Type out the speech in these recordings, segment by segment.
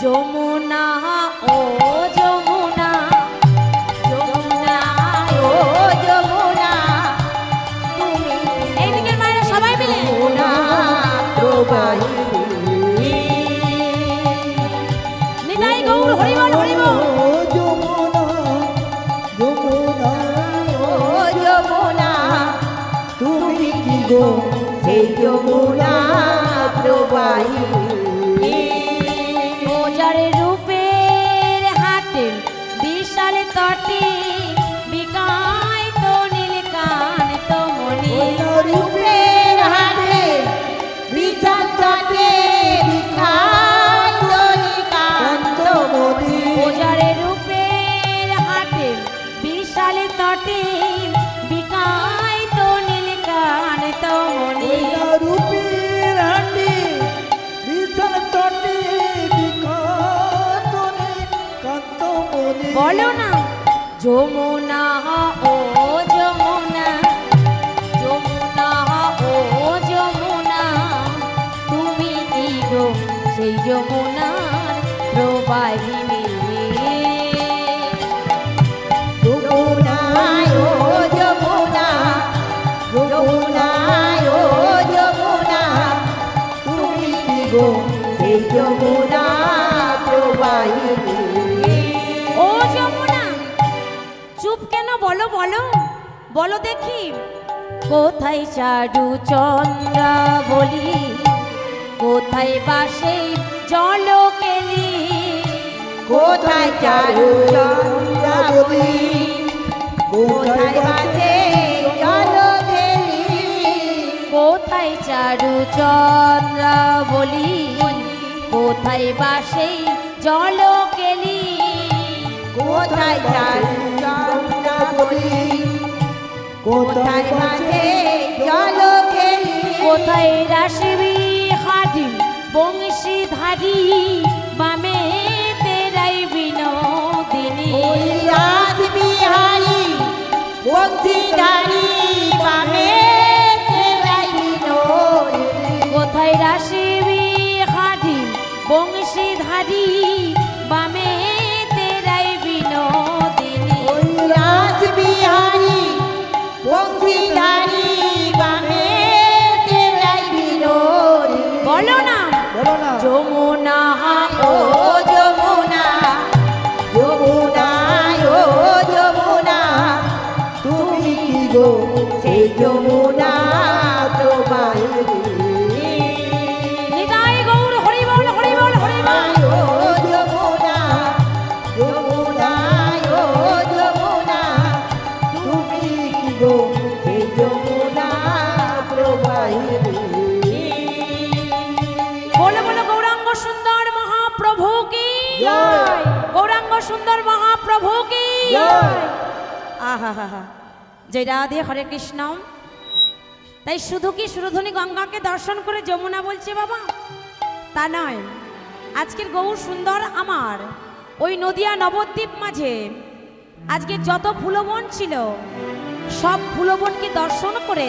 যমুনা ও যমুনা ও যমুনা যমুনা ও যমুনা তুমি কি গো সেই যমুনার প্রবাহিনী। বলো বলো বলো দেখি। কোথায় চারু চন্দ্রা বলি? কোথায় বাসে জল কেলি কোথায় চারু চন্দ্রাবলী কোথায় বাজে জলধেরি কোথায় চারু চন্দ্রা বলি? কোথায় বাসে জল কেলি কোথায় চারু চন্দ্রাবলী কোথায় বাজে জলধেরি কোথায় রাশবি হাডি বংশীধারী? বামে তেরাই বিনোদিনী। রাজ বিহারী বংশীধারী পামে তেরাই বিনোদিনী। কোথায় রাশবি আহা হা হা জয় রাধে হরে কৃষ্ণ। তাই শুধু কি সুরধনী গঙ্গাকে দর্শন করে যমুনা বলছে বাবা? তা নয়। আজকের গৌর সুন্দর আমার ওই নদিয়া নবদ্বীপ মাঝে। আজকে যত ফুলবন ছিল, সব ফুলবনকে দর্শন করে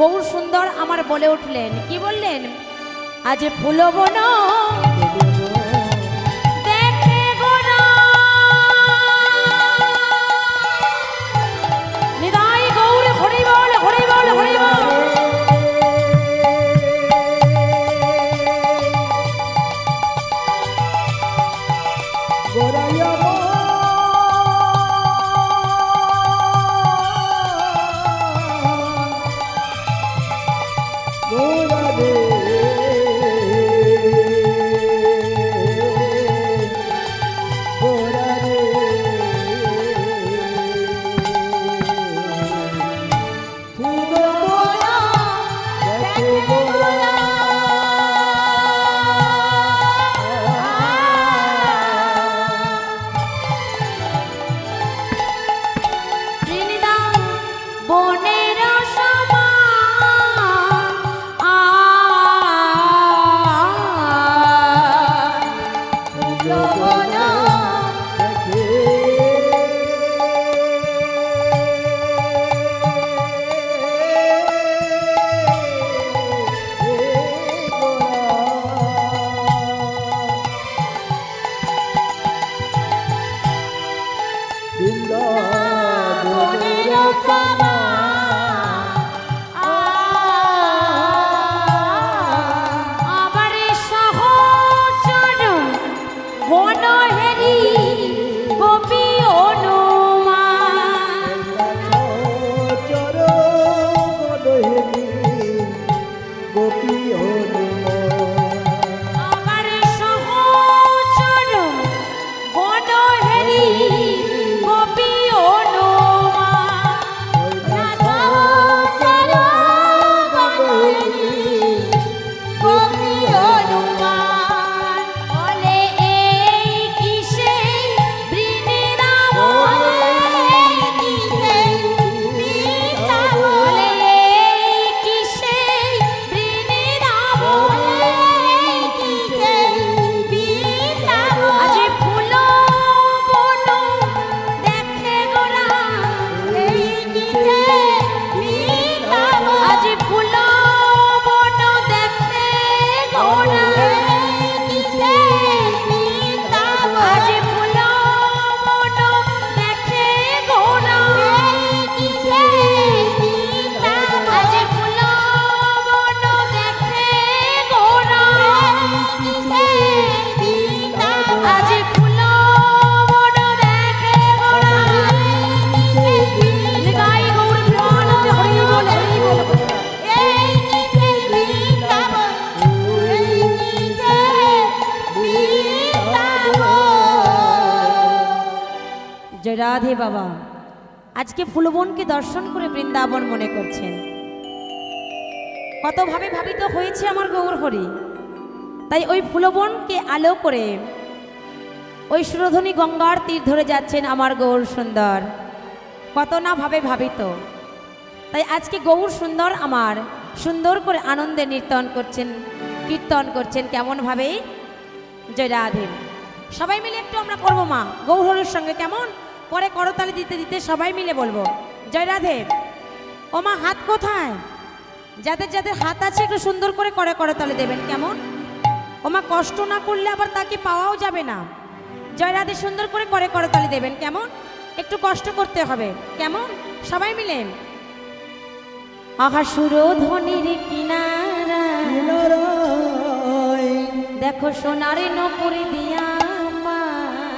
গৌর সুন্দর আমার বলে উঠলেন। কি বললেন? আজ ফুলবন গোরা যমুনা সমা জয় রাধে বাবা। আজকে ফুলবনকে দর্শন করে বৃন্দাবন মনে করছেন। কতভাবে ভাবিত হয়েছে আমার গৌর হরি তাই ওই ফুলবনকে আলো করে ওই সুরধনী গঙ্গার তীর ধরে যাচ্ছেন আমার গৌর সুন্দর। কত না ভাবে ভাবিত। তাই আজকে গৌর সুন্দর আমার সুন্দর করে আনন্দে নৃত্যন করছেন, কীর্তন করছেন কেমনভাবে জয় রাধে। সবাই মিলে একটু আমরা করব মা গৌহরের সঙ্গে কেমন? পরে করতালি দিতে দিতে সবাই মিলে বলব জয় রাধে ও মা হাত কোথায়? যাদের যাদের হাত আছে একটু সুন্দর করে করে করতালি দেবেন কেমন? ও মা কষ্ট না করলে আবার তাকে পাওয়াও যাবে না। জয় রাধে সুন্দর করে করে করতালি দেবেন কেমন? একটু কষ্ট করতে হবে কেমন? সবাই মিলে। আহা সুরধ্বনির কিনারা দেখো সোনারে নপুরে দিয়া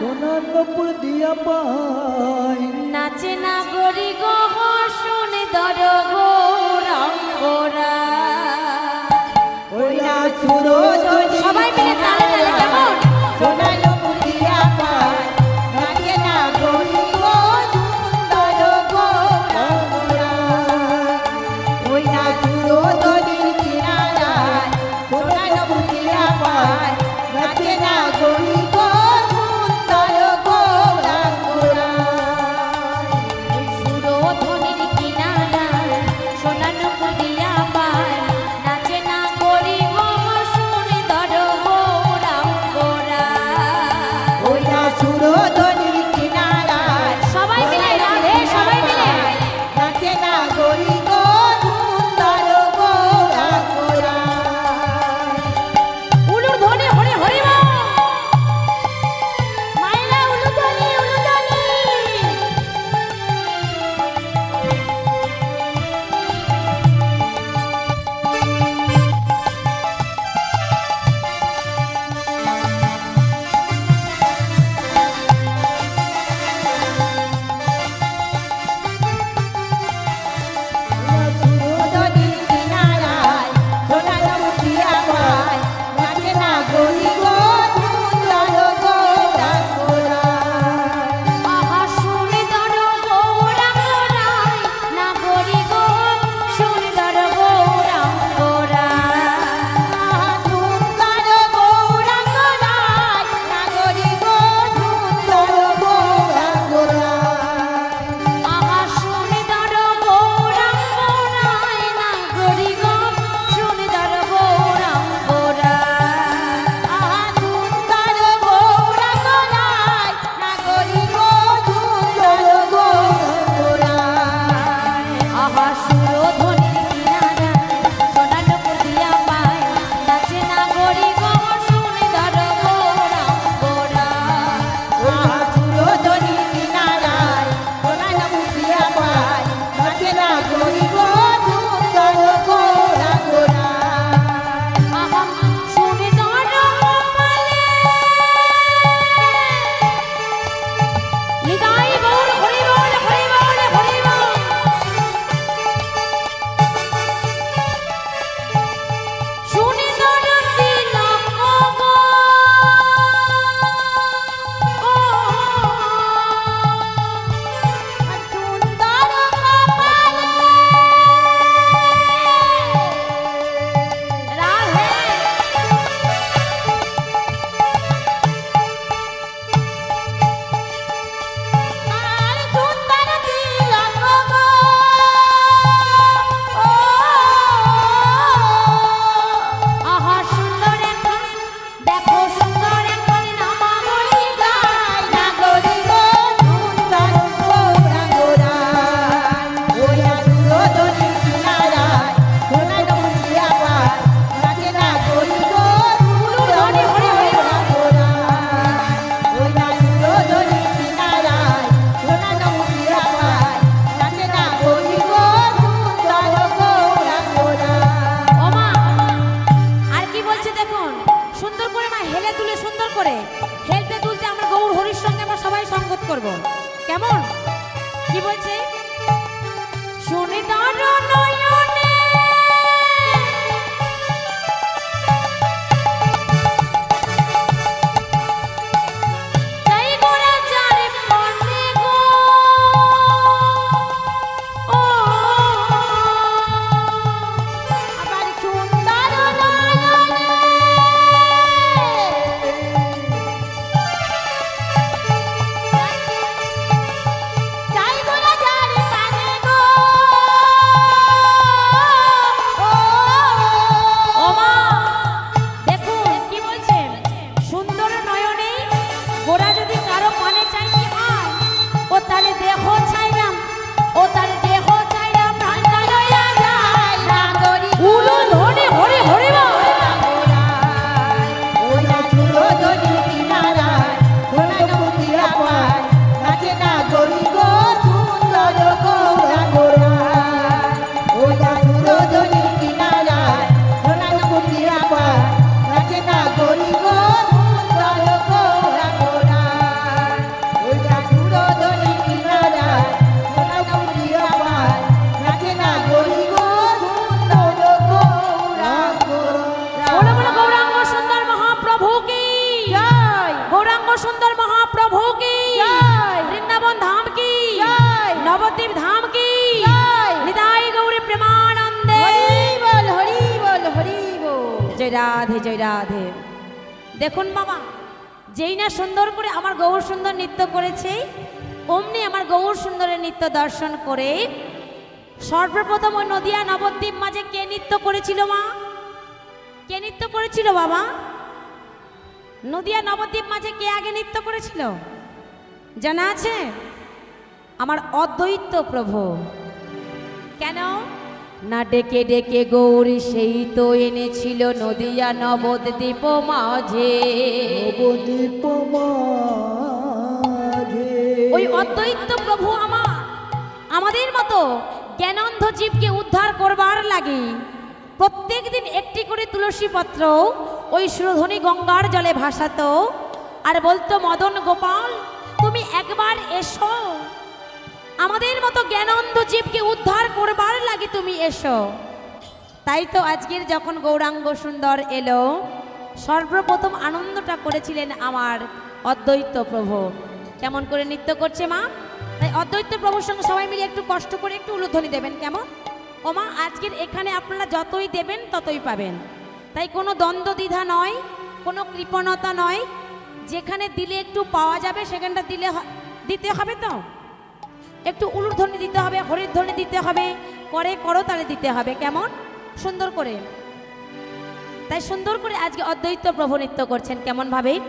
সোনার নপুর দিয়া পাই। নাচে না গরি গহ শুনে দর গো রঙ্গরা সবাই মিলে তালে তালে কেমন? জয় রাধে জয় রাধে। দেখুন বাবা যেই না সুন্দর করে আমার গৌর সুন্দর নৃত্য করেছে, অমনি আমার গৌর সুন্দরের নৃত্য দর্শন করে সর্বপ্রথম ওই নদিয়া নবদ্বীপ মাঝে কে নৃত্য করেছিল মা? কে নৃত্য করেছিল বাবা? নদিয়া নবদ্বীপ মাঝে কে আগে নৃত্য করেছিল? জানা আছে? আমার অদ্বৈত প্রভু। কেন? না ডেকে ডেকে গৌরী সেই তো এনেছিল নদিয়া নবদ্বীপ মাঝে। নবদ্বীপ মাঝে। ওই অদ্বৈত প্রভু আমার আমাদের মতো জ্ঞানন্ধ জীবকে উদ্ধার করবার লাগে। প্রত্যেক দিন একটি করে তুলসী পত্র ওই সুরধ্বনি গঙ্গার জলে ভাসাতো। আর বলতো মদন গোপাল তুমি একবার এসো। আমাদের মতো জ্ঞানন্ধ জীবকে উদ্ধার করবার লাগে তুমি এসো। তাই তো আজকের যখন গৌরাঙ্গ সুন্দর এলো, সর্বপ্রথম আনন্দটা করেছিলেন আমার অদ্বৈত প্রভু। কেমন করে নৃত্য করছে মা? তাই অদ্বৈত প্রভুর সঙ্গে সবাই মিলে একটু কষ্ট করে একটু উলুধ্বনি দেবেন, কেমন? ও মা, আজকের এখানে আপনারা যতই দেবেন, ততই পাবেন। তাই কোনো দ্বন্দ্ব দ্বিধা নয়, কোনো কৃপণতা নয়। যেখানে দিলে একটু পাওয়া যাবে, সেখানটা দিলে দিতে হবে তো? একটু উলুর ধ্বনি দিতে হবে হরির ধ্বনি দিতে হবে করে করো তালে দিতে হবে কেমন? সুন্দর করে। তাই সুন্দর করে আজকে অদ্বৈত প্রভু নৃত্য করছেন কেমন ভাবে?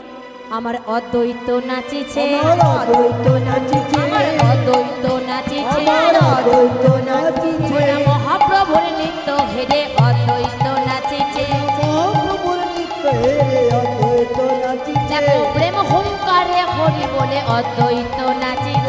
আমার অদ্বৈত নাচিছে। অদ্বৈত নাচিছে। আমার অদ্বৈত নাচিছে। অদ্বৈত নাচিছে। মহাপ্রভুর নৃত্য হেরে অদ্বৈত নাচিছে। মহাপ্রভুর নৃত্য হেরে অদ্বৈত নাচিছে। প্রেম হুঙ্কারে হরি বলে অদ্বৈত নাচিছে।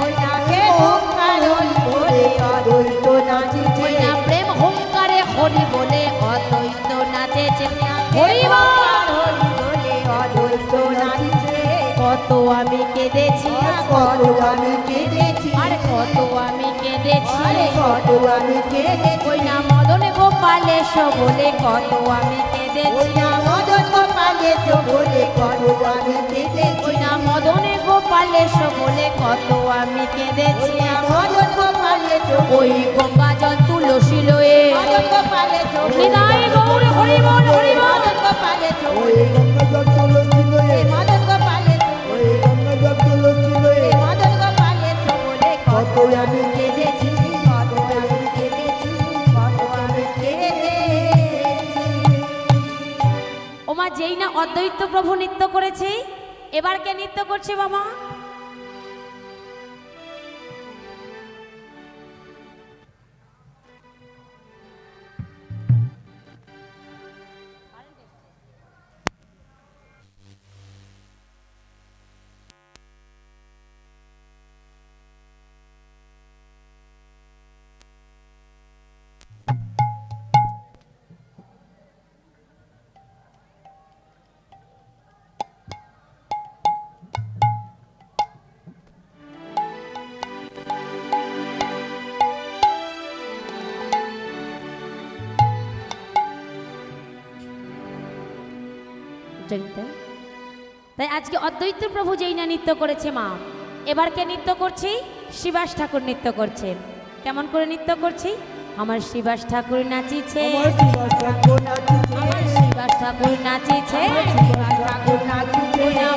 কত আমি কেঁদেছি কত আমি কেঁদেছি। আর কত আমি কেঁদেছি। কত আমি কেঁদেছি। ওই না মদন গোপালেশ বলে কত আমি কেঁদেছি। না মদন গোপালে তো বলে কত আমি কেঁদেছি। ওই না মদন গোপালেশ বলে কত আমি কেঁদেছি। না মদন গোপালে তো ওই গঙ্গা জল তুলসী লয়ে। গোপালে বল হরি বল ওমা যেই না অদ্বৈত প্রভু নৃত্য করেছে এবার কে নৃত্য করছে বাবা? নিতে তাই আজকে অদ্বৈত প্রভু যেই না নৃত্য করেছে মা এবার কে নৃত্য করছি? শিবাস ঠাকুর নৃত্য করছে। কেমন করে নৃত্য করছি? আমার শিবাস ঠাকুর নাচিছে। আমার শিবাস ঠাকুর নাচিছে।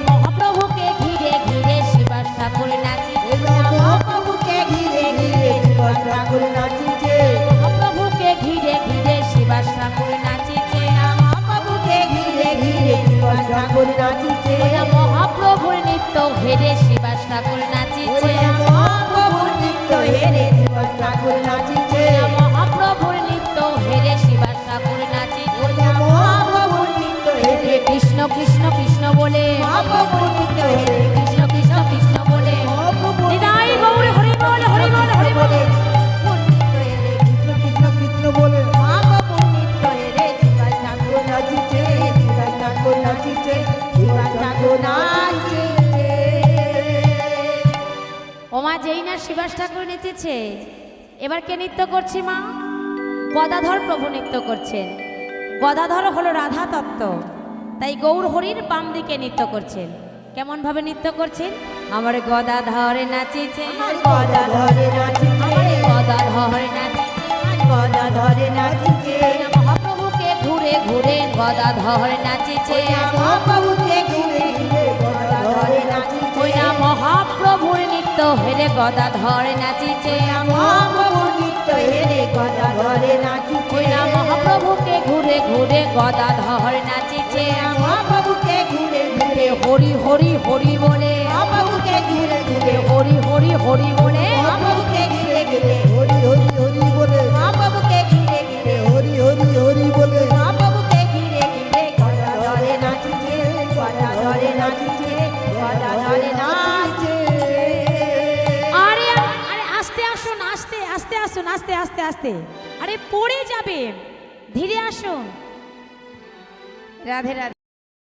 মহাপ্রভুকে ঘিরে ঘিরে শিবাস ঠাকুর নাচিছে। মহাপ্রভুকে ঘিরে ঘিরে শিবাস ঠাকুর নাচিছে। কৃষ্ণ কৃষ্ণ বলে। কৃষ্ণ কৃষ্ণ কৃষ্ণ বলে। মহাপ্রভু নিতাই হরি বল হরি বল হরি ওমা, যেই না শিবাস ঠাকুর নেচেছে, এবার কে নৃত্য করছে মা? গদাধর প্রভু নৃত্য করছেন। গদাধর হলো রাধা তত্ত্ব তাই গৌর হরির বাম দিকে নৃত্য করছেন। কেমন ভাবে নৃত্য করছেন? আমার নাচিছে। গদা ধরে নাচিছে। গদা ধরে মহাপ্রভুকে ঘুরে ঘুরে গদাধর নাচিছে। মহাপ্রভুকে ঘিরে ঘিরে গদা ধরে নাচিছে। ওই না মহাপ্রভুর নৃত্য হেরে গদাধর নাচিছে। মহাপ্রভুর নৃত্য হেরে গদা ধরে নাচিছে। ওই না মহাপ্রভুকে ঘুরে ঘুরে গদাধর নাচিছে মহাপ্রভুকে ঘিরে ঘিরে হরি হরি হরি বলে। মহাপ্রভুকে ঘিরে ঘিরে হরি হরি হরি বলে। মহাপ্রভুকে ঘিরে ঘিরে হরি হরি হরি বলে। মহাপ্রভুকে ঘিরে ঘিরে। হরি হরি হরি বলে। মহাপ্রভুকে ঘিরে ঘিরে ধরে নাচিছে ধরে নাচিছে ধরে নাচিছে। আরে আরে আস্তে আসুন আস্তে আস্তে আসুন আস্তে আস্তে আস্তে। আরে পড়ে যাবে। ধীরে আসুন। রাধে রাধে